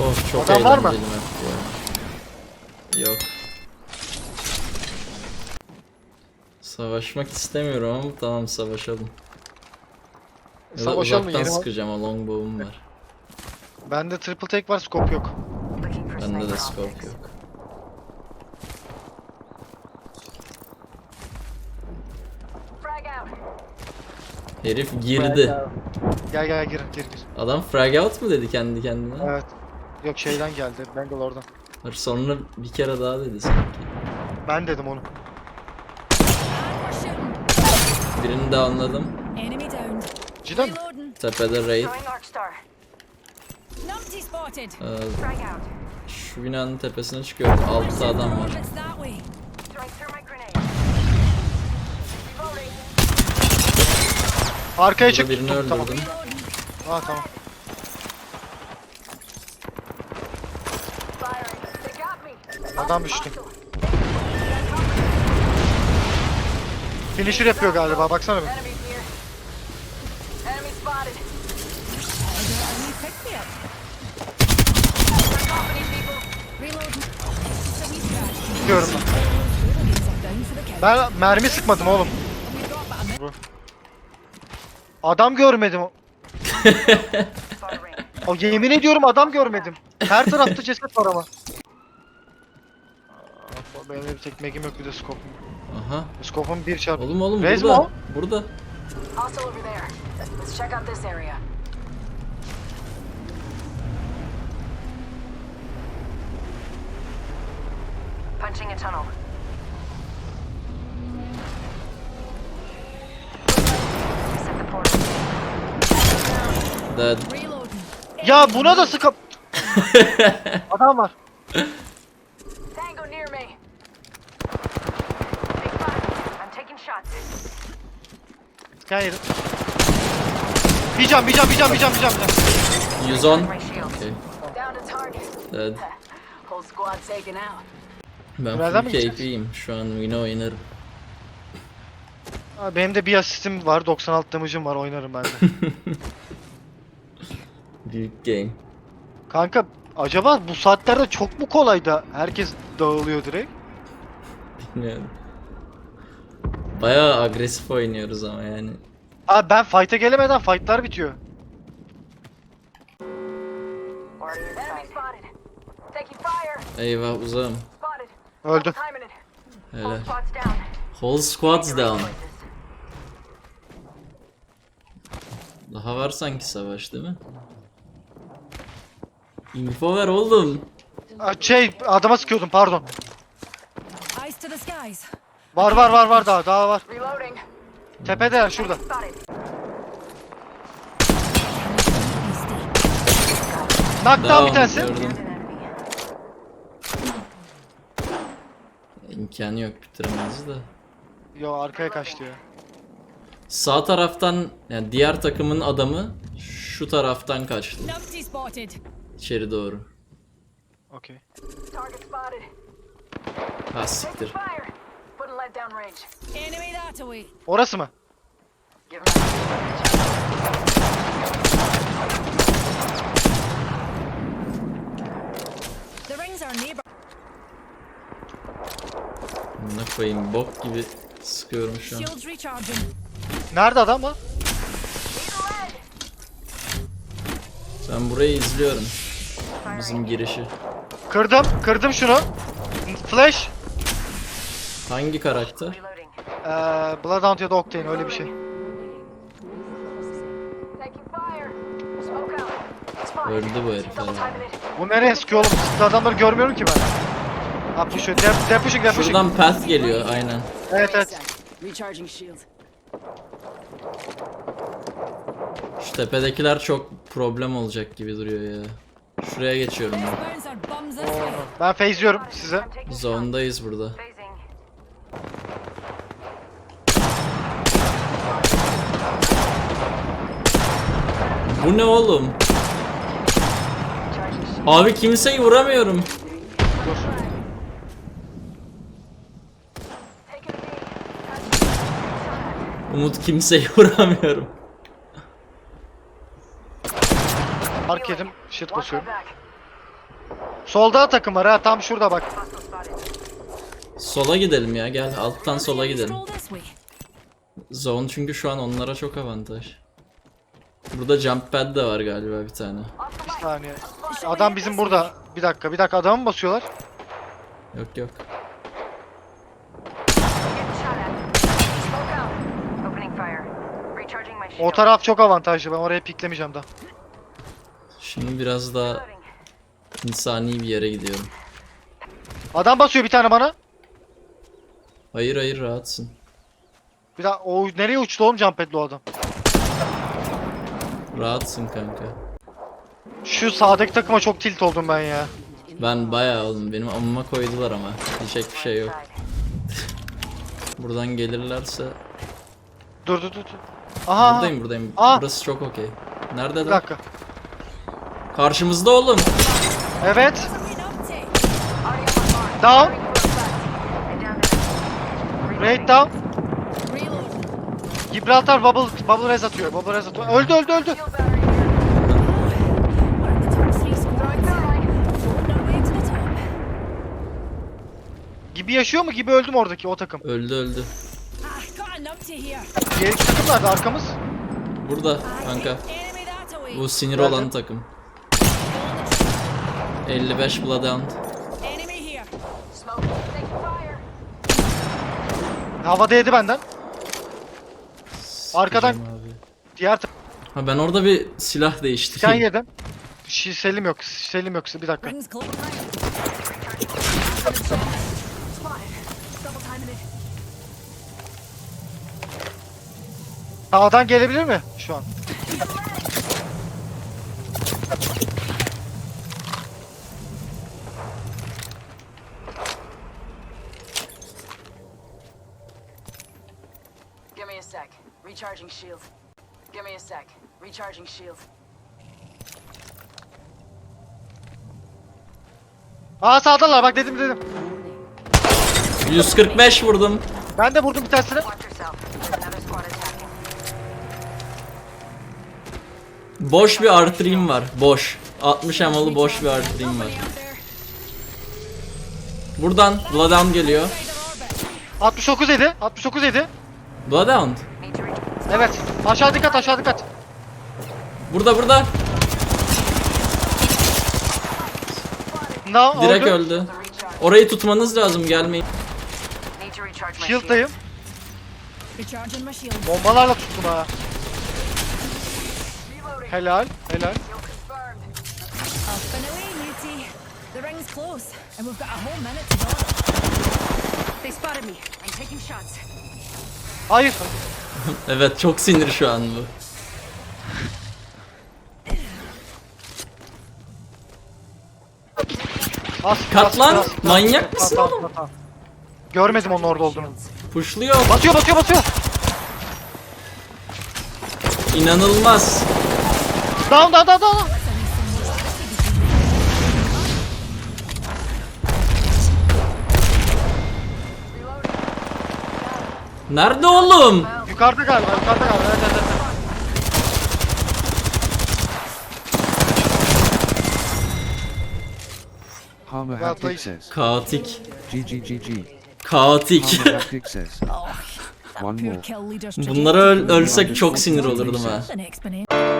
Of çok Adam var mı? eğlenceli map ya. Yok. Savaşmak istemiyorum ama tamam savaşalım. Ya da Savaşalım uzaktan var. sıkacağım o longbow'um var. Bende triple take var scope yok. Bende de scope yok. Frag out. Herif girdi. Gel gel gir gir gir. Adam frag out mu dedi kendi kendine? Evet. Yok şeyden geldi. Bangalore'dan. Hayır, Sonra bir kere daha dedi sanki. Ben dedim onu. Birini de anladım. Enemy down. Cidden mi? Reloading. Tepede raid. Throwing arc star. Numpty spotted. Ee, Frag out. şu binanın tepesine çıkıyor. Altta adam var. Orbits that way. Throwing thermite grenade. Reloading. Arkaya Burada çık birini tuttum tamam. öldürdüm. Ha tamam. Adam düştü. Finisher yapıyor galiba baksana bir. Gidiyorum ben. Ben mermi sıkmadım oğlum. Adam görmedim. O yemin ediyorum adam görmedim. Her tarafta ceset var ama. Benim bir tek megim yok bir de scope'um. Aha. Scope'um bir çarpı. Oğlum oğlum Rez mi burada. o? Burada. Hostile over there. Let's check out this area. Punching a tunnel. Dead. Ya buna da sıkıp. adam var. Yedim. Bir can bir can bir can bir can bir can. bir can. 110. My shield. Okay. Dead. Whole squad taken out. Ben full mi gideceğiz? KP'yim. Şu an yine oynarım. Aa, Benim de bir asistim var 96 damage'ım var oynarım ben de. Büyük game. Kanka acaba bu saatlerde çok mu kolay da herkes dağılıyor direkt? Bilmiyorum. Bayağı agresif oynuyoruz ama yani. Abi ben fight'a gelemeden fight'lar bitiyor. Eyvah uzağım. Öldü. İt. Whole squad's down. Daha var sanki savaş değil mi? Info ver oğlum. Aa, Şey adama sıkıyordum pardon. Eyes to the skies. Var var var var daha daha var. Tepede ya şurada. Spotted. Knock down bir tanesi. gördüm. İmkanı yok bitiremez de. Yo arkaya kaçtı ya. Sağ taraftan yani diğer takımın adamı şu taraftan kaçtı içeri doğru. Okey. Ha siktir. Orası mı? Ne koyayım bok gibi sıkıyorum şu an. Nerede adam lan? Ben burayı izliyorum. Bizim girişi. Kırdım. Kırdım şunu. Flash. Hangi karakter? Ee, Bloodhound ya da Octane öyle bir şey. Öldü bu herif herhalde. Bu nereye sıkıyor oğlum? Sıktığı adamları görmüyorum ki ben. Ha push it. Dep dep pushing dep pushing. Şuradan path geliyor aynen. Evet evet. Recharging shield. Şu tepedekiler çok problem olacak gibi duruyor ya. Şuraya geçiyorum ben. Ben phase'liyorum size. Zondayız burada. Bu ne oğlum? Abi kimseyi vuramıyorum. Umut kimseyi vuramıyorum. Mark yedim. Shit basıyorum. Solda takım var ha tam şurada bak. Sola gidelim ya gel alttan sola gidelim. Zone çünkü şu an onlara çok avantaj. Burada jump pad de var galiba bir tane. Bir saniye. Adam bizim burada. Bir dakika bir dakika adamı mı basıyorlar? Yok yok. O taraf çok avantajlı ben oraya piklemeyeceğim daha. Şimdi biraz daha insani bir yere gidiyorum. Adam basıyor bir tane bana. Hayır hayır rahatsın. Bir daha o nereye uçtu oğlum jumpad'li o adam? Rahatsın kanka. Şu sağdaki takıma çok tilt oldum ben ya. Ben bayağı oğlum benim amıma koydular ama. Diyecek bir şey yok. Buradan gelirlerse Dur dur dur. dur. Aha. buradayım buradayım. Aa. Burası çok okey. Bir Nerede lan? dakika. Karşımızda oğlum. Evet. Down. Raid down. Gibraltar bubble bubble res atıyor. Bubble res atıyor. Öldü öldü öldü. Gibi yaşıyor mu? Gibi öldüm oradaki o takım. Öldü öldü. Diğer takım nerede? Arkamız. Burada kanka. Bu sinir Nerede? olan takım. 55 Bloodhound. Enemy here. Smoke. Taking fire. Havada yedi benden. Arkadan- abi. Diğer takım. Ha ben orada bir silah Sen değiştireyim. yedin. Şi, Selim yok. Selim yok. Bir dakika. Rings close. Spotted. Double timing it. Sağdan gelebilir mi şu an? Give me a sec. Recharging shield. Give me a sec. Recharging shield. Aa sağdalar bak dedim dedim. 145 vurdum. Ben de vurdum bir tanesini. Watch yourself. Another squad attacking. Boş bir artırayım var. Boş. 60 amalı boş bir artırayım var. Buradan Bloodhound geliyor. Outside their orbit. 69 yedi. 69 yedi. Bloodhound. Evet. Aşağı dikkat aşağı dikkat. Burada burada. No, Direkt öldü. öldü. Orayı tutmanız lazım gelmeyin. Shield'dayım. Bombalarla tuttum ha. Helal. Helal. Hayır. Evet çok sinir şu an bu. Bas, Kat lan, manyak mısın oğlum? Görmedim onun orada olduğunu. Pushluyor. Batıyor batıyor batıyor. İnanılmaz. Down down down down. Nerede oğlum? Yukarıda galiba yukarıda galiba. Evet evet evet. GGGG. Palmer Haptic says. That One more. Bunlara öl- ölsek çok sinir olurdum ha. The next banana.